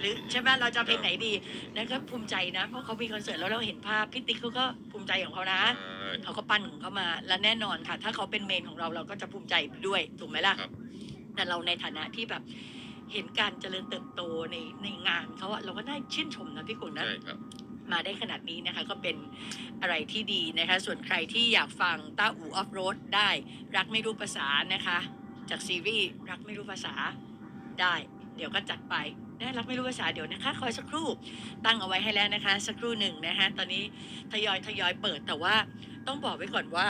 หรือใช่ไหมเราจะเอาเพลงไหนดีนะก็ภูมิใจนะ เพราะเขามีคอนเสิร์ตแล้วเราเห็นภาพพี่ติ๊กเขาก็ภูมิใจของเขานะ เขาก็ปั้นของเขามา และแน่นอนค่ะ ถ้าเขาเป็นเมนของเราเราก็จะภูมิใจด้วยถูกไหมล่ะครับ แต่เราในฐานะที่แบบเห็นการเจริญเติบโตในในงานเขาอะเราก็ได้ชื่นชมนะพี่กุลนะ ใช่ครับ มาได้ขนาดนี้นะคะก็เป็นอะไรที่ดีนะคะ ส่วนใครที่อยากฟังต้าอูออฟโรดได้ รักไม่รู้ภาษานะคะ จากซีรีส์รักไม่รู้ภาษา ได้ เดี๋ยวก็จัดไปได้รักไม่รู้ภาษาเดี๋ยวนะคะ คอยสักครู่ตั้งเอาไว้ให้แล้วนะคะ สักครู่หนึ่งนะคะตอนนี้ทยอยทยอยเปิดแต่ว่าต้องบอกไว้ก่อนว่า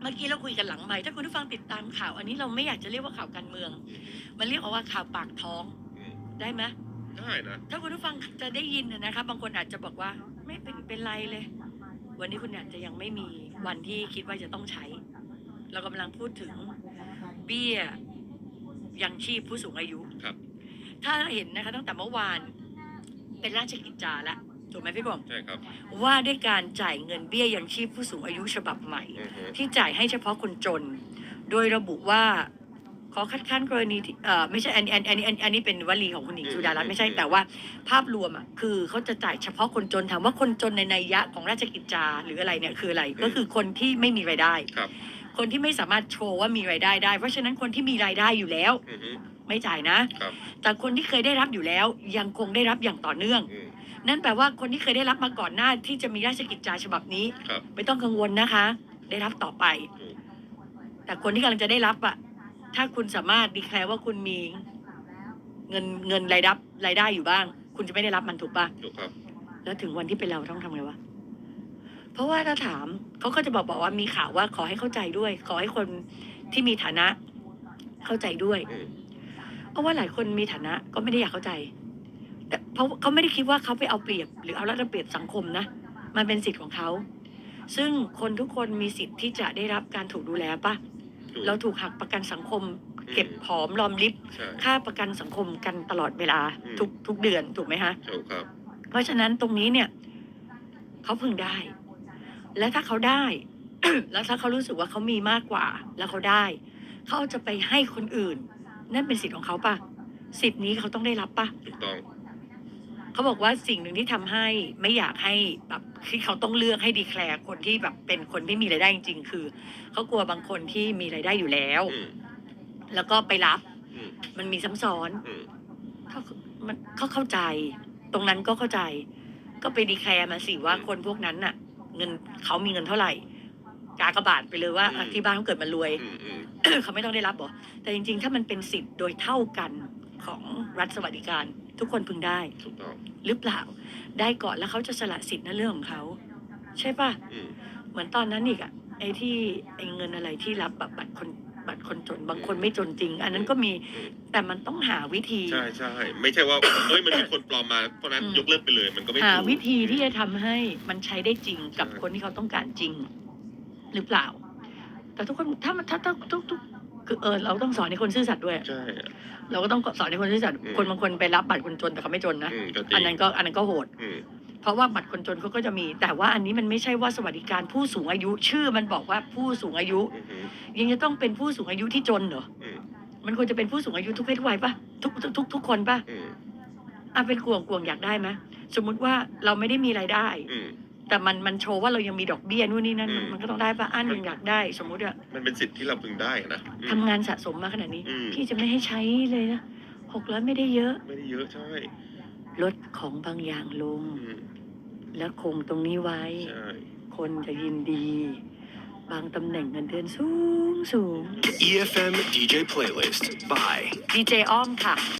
เมื่อกี้เราคุยกันหลังใหม่ถ้าคุณผู้ฟังติดตามข่าว อันนี้เราไม่อยากจะเรียกว่าข่าวการเมืองอืมมันเรียกว่าข่าวปากท้องอืมได้ไหมได้นะถ้าคุณผู้ฟังจะได้ยินนะนะคะ บางคนอาจจะบอกว่าไม่เป็นเป็นไรเลย วันนี้คุณอาจจะยังไม่มีวันที่คิดว่าจะต้องใช้ เรากำลังพูดถึงเบี้ย ยังชีพผู้สูงอายุ ครับ ถ้าเห็นนะคะตั้งแต่เมื่อวานเป็นราชกิจจาแล้วถูกไหมพี่บอมใช่ครับว่าด้วยการจ่ายเงินเบี้ยยังชีพผู้สูงอายุฉบับใหม่ อือฮึที่จ่ายให้เฉพาะคนจน โดยระบุว่าขอคัดค้านกรณีที่เอ่อไม่ใช่อันอันอันนี้อันอันนี้เป็นวลีของคุณหญิงสุดารัตน์ไม่ใช่แต่ว่าภาพรวมอะคือเขาจะจ่ายเฉพาะคนจนถามว่าคนจนในนัยยะของราชกิจจาหรืออะไรเนี่ยคืออะไร ก็คือคนที่ไม่มีรายได้ ครับ คนที่ไม่สามารถโชว์ว่ามีรายได้ได้ เพราะฉะนั้นคนที่มีรายได้อยู่แล้ว อือฮึไม่จ่ายนะ ครับแต่คนที่เคยได้รับอยู่แล้ว ยังคงได้รับอย่างต่อเนื่อง อืม นั่นแปลว่าคนที่เคยได้รับมาก่อนหน้าที่จะมีราชกิจจาฉบับนี้ ครับไม่ต้องกังวลนะคะ ได้รับต่อไป อืม แต่คนที่กำลังจะได้รับอะถ้าคุณสามารถดีแคลร์ว่าคุณมีเงินเงินรายรับรายได้อยู่บ้าง คุณจะไม่ได้รับมันถูกปะถูกครับแล้วถึงวันที่เป็นเราต้องทำไงวะ เพราะว่าถ้าถามเขาก็จะบอกบอกว่ามีข่าวว่าขอให้เข้าใจด้วย ขอให้คนที่มีฐานะเข้าใจด้วยอืมเพราะว่าหลายคนมีฐานะก็ไม่ได้อยากเข้าใจ แต่เพราะเขาไม่ได้คิดว่าเขาไปเอาเปรียบ หรือเอารัดเอาเปรียบสังคมนะมันเป็นสิทธิ์ของเขา ซึ่งคนทุกคนมีสิทธิ์ที่จะได้รับการถูกดูแลปะถูกเราถูกหักประกันสังคม เก็บหอมรอมริบใช่ค่าประกันสังคมกันตลอดเวลาอืมทุกทุกเดือนถูกไหมฮะถูกครับ เพราะฉะนั้นตรงนี้เนี่ยเขาพึงได้ และถ้าเขาได้ แล้วถ้าเขารู้สึกว่าเขามีมากกว่า แล้วเขาได้ เขาจะไปให้คนอื่น นั่นเป็นสิทธิ์ของเขาปะสิทธิ์นี้เขาต้องได้รับปะถูกต้อง เขาบอกว่าสิ่งหนึ่งที่ทำให้ไม่อยากให้แบบที่เขาต้องเลือกให้ดีแคลร์คนที่แบบเป็นคนที่มีรายได้จริงๆ คือเขากลัวบางคนที่มีรายได้อยู่แล้ว อืมแล้วก็ไปรับอืมมันมีซ้ำซ้อนอืมเขามันเขาเข้าใจ ตรงนั้นก็เข้าใจ ก็ไปดีแคลร์มาสิว่าคนพวกนั้นน่ะ เงินเขามีเงินเท่าไหร่ กากระบาดไปเลยว่าอะที่บ้านเขาเกิดมารวย อืมอืม เขาไม่ต้องได้รับหรอแต่จริง ๆ ถ้ามันเป็นสิทธิ์โดยเท่ากันของรัฐสวัสดิการ ทุกคนพึงได้ ถูกต้อง หรือเปล่า ได้ก่อนแล้วเขาจะสละสิทธิ์นั่นเรื่องของเขา ใช่ป่ะ อืม เหมือนตอนนั้นอีกอะไอ้ที่ไอ้เงินอะไรที่รับแบบบัตรคน บัตรคนจน บางคนไม่จนจริง อันนั้นก็มีอืมแต่มันต้องหาวิธี ใช่ใช่ไม่ใช่ว่าเฮ้ยมันมีคนปลอมมาเพราะฉะนั้นอืมยกเลิกไปเลยมันก็ไม่หาถูกวิธีที่จะทำให้มันใช้ได้จริงกับใช่คนที่เขาต้องการจริง หรือเปล่า แต่ทุกคนถ้ามันถ้าถ้าทุกทุกคือเออเราต้องสอนให้คนซื่อสัตย์ด้วยใช่เราก็ต้องสอนให้คนซื่อสัตย์อืมคนบางคนไปรับบัตรคนจนแต่เขาไม่จนนะอืมก็จริอังนนั้นก็อันนั้นก็โหดอืม เพราะว่าบัตรคนจนเขาก็จะมี แต่ว่าอันนี้มันไม่ใช่ว่าสวัสดิการผู้สูงอายุ ชื่อมันบอกว่าผู้สูงอายุ อืมอืมยังจะต้องเป็นผู้สูงอายุที่จนเหรออืมมันควรจะเป็นผู้สูงอายุทุกเพศทุกวัยปะทุกทุกทุกทุกคนปะอืมอะเป็นกวงกวงอยากได้ไหมสมมุติว่าเราไม่ได้มีรายได้ อืม แต่มันมันโชว์ว่าเรายังมีดอกเบี้ยนู่นนี่นั่นอืม มันก็ต้องได้ปะอันยังอยากได้ สมมุติอะมันเป็นสิทธิ์ที่เราพึงได้นะอืม ทำงานสะสมมาขนาดนี้ อืม พี่จะไม่ให้ใช้เลยนะหกร้อยไม่ได้เยอะ ไม่ได้เยอะใช่ลดของบางอย่างลง อืม แล้วคงตรงนี้ไว้ ใช่คนจะยินดี บางตำแหน่งเงินเดือนสูงสูง EFM DJ playlist by ดีเจอ้อมค่ะ